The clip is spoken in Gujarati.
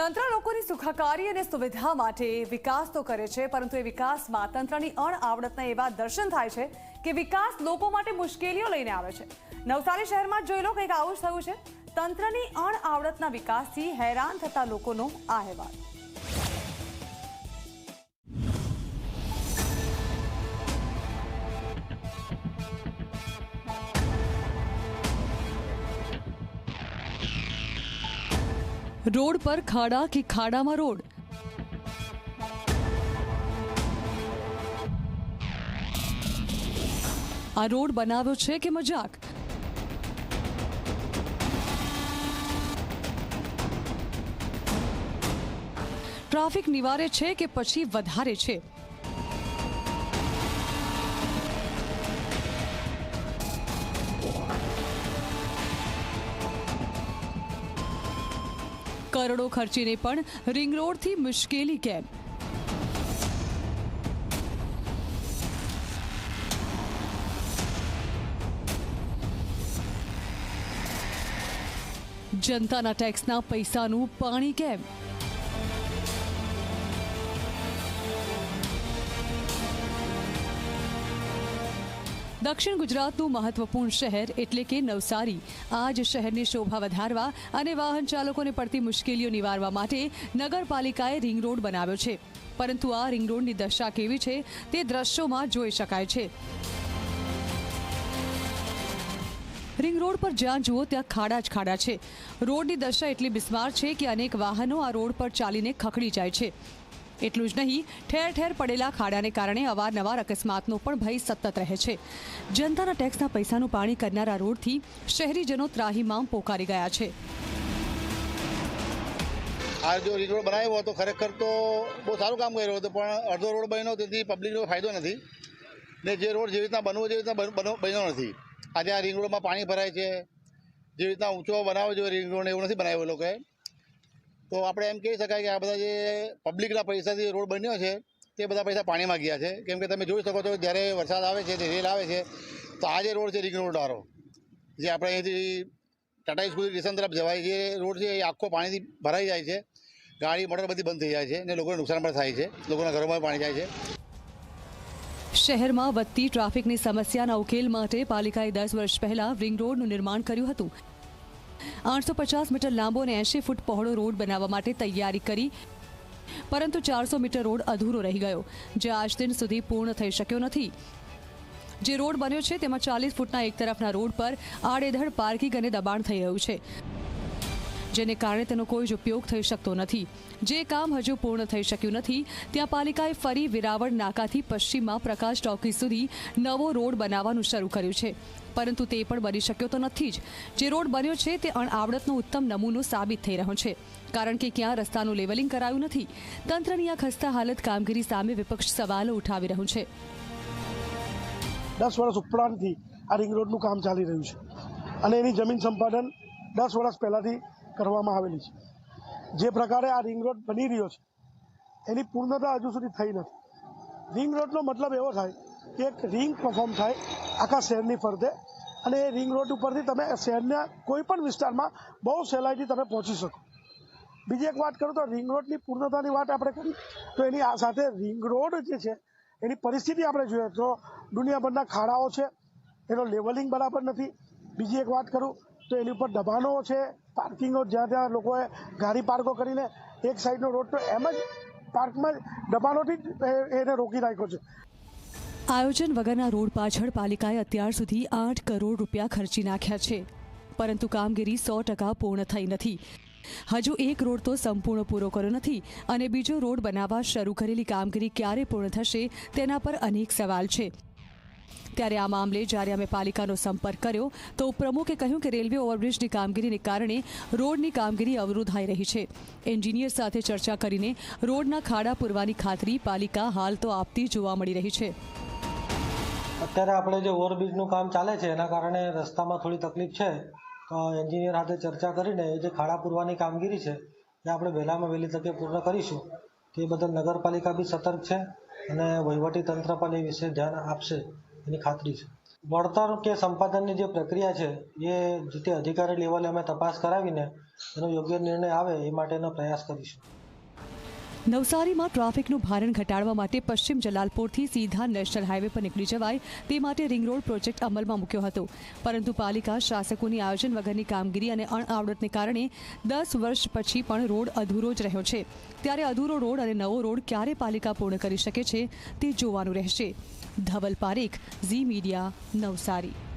તંત્ર લોકોની સુખાકારી અને સુવિધા માટે વિકાસ તો કરે છે, પરંતુ એ વિકાસમાં તંત્રની અણઆવડતના એવા દર્શન થાય છે કે વિકાસ લોકો માટે મુશ્કેલીઓ લઈને આવે છે. નવસારી શહેરમાં જોઈ લો કંઈક આવું થયું છે. તંત્રની અણઆવડતના વિકાસથી હેરાન થતા લોકોનો આ અહેવાલ. રોડ પર ખાડા કે ખાડામાં રોડ? આ રોડ બનાવ્યો છે કે મજાક? ટ્રાફિક નિવારે છે કે પછી વધારે છે? કરોડો ખર્ચીને પણ રિંગ રોડથી મુશ્કેલી કેમ? જનતાના ટેક્સના પૈસાનું પાણી કેમ? દક્ષિણ ગુજરાતનું મહત્વપૂર્ણ શહેર એટલે કે નવસારી. આ જ શહેરની શોભા વધારવા અને વાહન ચાલકોને પડતી મુશ્કેલીઓ નિવારવા માટે નગરપાલિકાએ રિંગ રોડ બનાવ્યો છે. પરંતુ આ રિંગ રોડની દશા કેવી છે તે દ્રશ્યોમાં જોઈ શકાય છે. રિંગ રોડ પર જ્યાં જુઓ ત્યાં ખાડા જ ખાડા છે. રોડની દશા એટલી બિસ્માર છે કે અનેક વાહનો આ રોડ પર ચાલીને ખખડી જાય છે. એટલું જ નહીં, ઠેર ઠેર પડેલા ખાડાને કારણે અવારનવાર અકસ્માતનો પણ ભય સતત રહે છે. જનતાના ટેક્સના પૈસાનું પાણી કરનારા રોડથી શહેરીજનો ત્રાહીમામ પોકારી ગયા છે. આ જો રિંગ રોડ બનાવ્યો હતો ખરેખર તો બહુ સારું કામ કર્યું હતું, પણ અડધો રોડ બન્યો તેથી પબ્લિકનો ફાયદો નથી. ને જે રોડ જેવી રીતના બનવો જેવી રીતના બન્યો નથી. આજે આ રિંગ રોડમાં પાણી ભરાય છે જેવી રીતના ઊંચો બનાવવો જોઈએ રિંગ રોડ એવું નથી બનાવ્યો લોકોએ. તો આપણે એમ કહી શકાય કે આ બધા જે પબ્લિકના પૈસાથી રોડ બન્યો છે, તે બધા પૈસા પાણીમાં ગયા છે. કેમ કે તમે જોઈ શકો છો, જ્યારે વરસાદ આવે છે, રેલ આવે છે, તો આ જે રોડ છે, રિંગ રોડ વાળો, જે આપણે અહીંથી ટાટા સ્કૂલ સ્ટેશન તરફ જવાય, જે રોડ છે, એ આખો પાણીથી ભરાઈ જાય છે. ગાડી, મોટર બધી બંધ થઈ જાય છે અને લોકોને નુકસાન પણ થાય છે. લોકોના ઘરોમાં પાણી જાય છે. શહેરમાં વધતી ટ્રાફિકની સમસ્યાના ઉકેલ માટે પાલિકાએ દસ વર્ષ પહેલા રિંગ રોડનું નિર્માણ કર્યું હતું. આઠસો પચાસ મીટર લાંબો અને એંશી ફૂટ પહોળો રોડ બનાવવા માટે તૈયારી કરી, પરંતુ ચારસો મીટર રોડ અધૂરો રહી ગયો, જે આજ દિન સુધી પૂર્ણ થઈ શક્યો નથી. જે રોડ બન્યો છે, તેમાં ચાલીસ ફૂટના એક તરફના રોડ પર આડેધડ પાર્કિંગ અને દબાણ થઈ રહ્યું છે. જેને કારણે તેનો કોઈ જ ઉપયોગ થઈ શકતો નથી. જે કામ હજુ પૂર્ણ થઈ શક્યું નથી, ત્યાં પાલિકાએ ફરી વિરાવળ નાકાથી પશ્ચિમમાં પ્રકાશ ચોકી સુધી નવો રોડ બનાવવાનું શરૂ કર્યું છે. પરંતુ તે પણ બની શક્યો તો નથી જ. જે રોડ બન્યો છે તે અણઆવડતનો ઉત્તમ નમૂનો સાબિત થઈ રહ્યો છે. કારણ કે ક્યાં રસ્તાનું લેવલિંગ કરાયું નથી, તંત્રની આ ખસ્તા હાલત કામગીરી સામે વિપક્ષ સવાલો ઉઠાવી રહ્યું છે. દસ વર્ષ ઉપરાંતથી આ રિંગ રોડનું કામ ચાલી રહ્યું છે. અને એની જમીન સંપાદન દસ વર્ષ પહેલાંથી કરવામાં આવેલી છે. જે પ્રકારે આ રિંગ રોડ બની રહ્યો છે, એની પૂર્ણતા હજુ સુધી થઈ નથી. રિંગ રોડનો મતલબ એવો થાય કે એક રિંગ પરફોર્મ થાય આખા શહેરની ફરતે અને એ રિંગ રોડ ઉપરથી તમે શહેરના કોઈ પણ વિસ્તારમાં બહુ સહેલાઈથી તમે પહોંચી શકો. બીજી એક વાત કરું તો રિંગ રોડની પૂર્ણતાની વાત આપણે કરી, તો એની આ સાથે રિંગ રોડ જે છે, એની પરિસ્થિતિ આપણે જોઈએ તો દુનિયાભરના ખાડાઓ છે, એનો લેવલિંગ બરાબર નથી. બીજી એક વાત કરું તો એની ઉપર દબાણો છે પાર્કિંગો જ્યાં ત્યાં લોકોએ ગાડી પાર્કો કરીને એક સાઈડનો રોડ તો એમ જ પાર્કમાં દબાણોથી જ એને રોકી રાખ્યો છે. આયોજન વગરના રોડ પાછળ પાલિકાએ અત્યાર સુધી આઠ કરોડ રૂપિયા ખર્ચી નાખ્યા છે. પરંતુ કામગીરી સો ટકા પૂર્ણ થઈ નથી. હજુ એક રોડ તો સંપૂર્ણ પૂરો કર્યો નથી અને બીજો રોડ બનાવવા શરૂ કરેલી કામગીરી ક્યારે પૂર્ણ થશે તેના પર અનેક સવાલ છે. ત્યારે આ મામલે જ્યારે અમે પાલિકાનો સંપર્ક કર્યો, તો પ્રમુખે કહ્યું કે રેલવે ઓવરબ્રિજની કામગીરીને કારણે રોડની કામગીરી અવરોધાઈ રહી છે. એન્જિનિયર સાથે ચર્ચા કરીને રોડના ખાડા પૂરવાની ખાતરી પાલિકા હાલ તો આપતી જોવા મળી રહી છે. અત્યારે આપણે જે ઓવરબ્રિજનું કામ ચાલે છે, એના કારણે રસ્તામાં થોડી તકલીફ છે. તો એન્જિનિયર સાથે ચર્ચા કરીને એ જે ખાડા પૂરવાની કામગીરી છે, એ આપણે વહેલામાં વહેલી તકે પૂર્ણ કરીશું. તે બદલ નગરપાલિકા બી સતર્ક છે અને વહીવટી તંત્ર પણ એ વિશે ધ્યાન આપશે. એની ખાતરી છે. વળતર કે સંપાદનની જે પ્રક્રિયા છે, એ જે તે અધિકારી લેવલે અમે તપાસ કરાવીને એનો યોગ્ય નિર્ણય આવે એ માટેનો પ્રયાસ કરીશું. નવસારીમાં ટ્રાફિકનું ભારણ ઘટાડવા માટે પશ્ચિમ જલાલપોરથી સીધા નેશનલ હાઈવે પર નીકળી જવાય તે માટે રિંગ રોડ પ્રોજેક્ટ અમલમાં મૂક્યો હતો. પરંતુ પાલિકા, શાસકોની આયોજન વગરની કામગીરી અને અણઆવડતને કારણે દસ વર્ષ પછી પણ રોડ અધૂરો જ રહ્યો છે. ત્યારે અધૂરો રોડ અને નવો રોડ ક્યારે પાલિકા પૂર્ણ કરી શકે છે તે જોવાનું રહેશે. ધવલ પારેખ ઝી મીડિયા નવસારી